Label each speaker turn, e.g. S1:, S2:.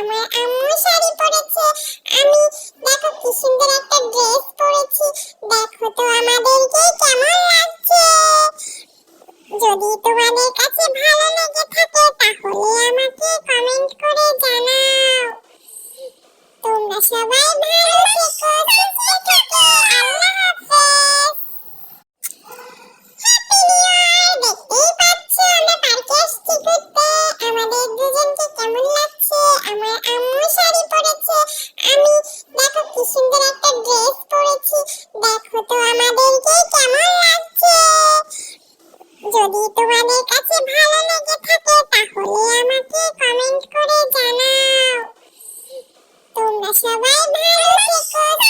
S1: আমার আম্মু শাড়ি পরেছে। আমি দেখো কি সুন্দর একটা ড্রেস পরেছি। দেখো তো আমাদেরকে কেমন লাগছে। যদি তোমাদের কাছে ভালো লেগে থাকে তাহলে আমাকে কমেন্ট করে জানাও। তোমরা সবাই ভালো থেকো, সুস্থ থেকো। আল্লাহ হাফেজ। দেখতেই পাচ্ছ আমরা পার্কে আসছি ঘুরতে। আমাদের দুজনকে কেমন আমার আম্মু শাড়ি পরেছে। আমি দেখো কি সুন্দর একটা ড্রেস পরেছি। দেখো তো আমাদেরকে কেমন লাগছে। যদি তোমাদের কাছে ভালো লেগে থাকে তাহলে আমাকে কমেন্ট করে জানাও। তোমরা সবাই ভালো থেকো।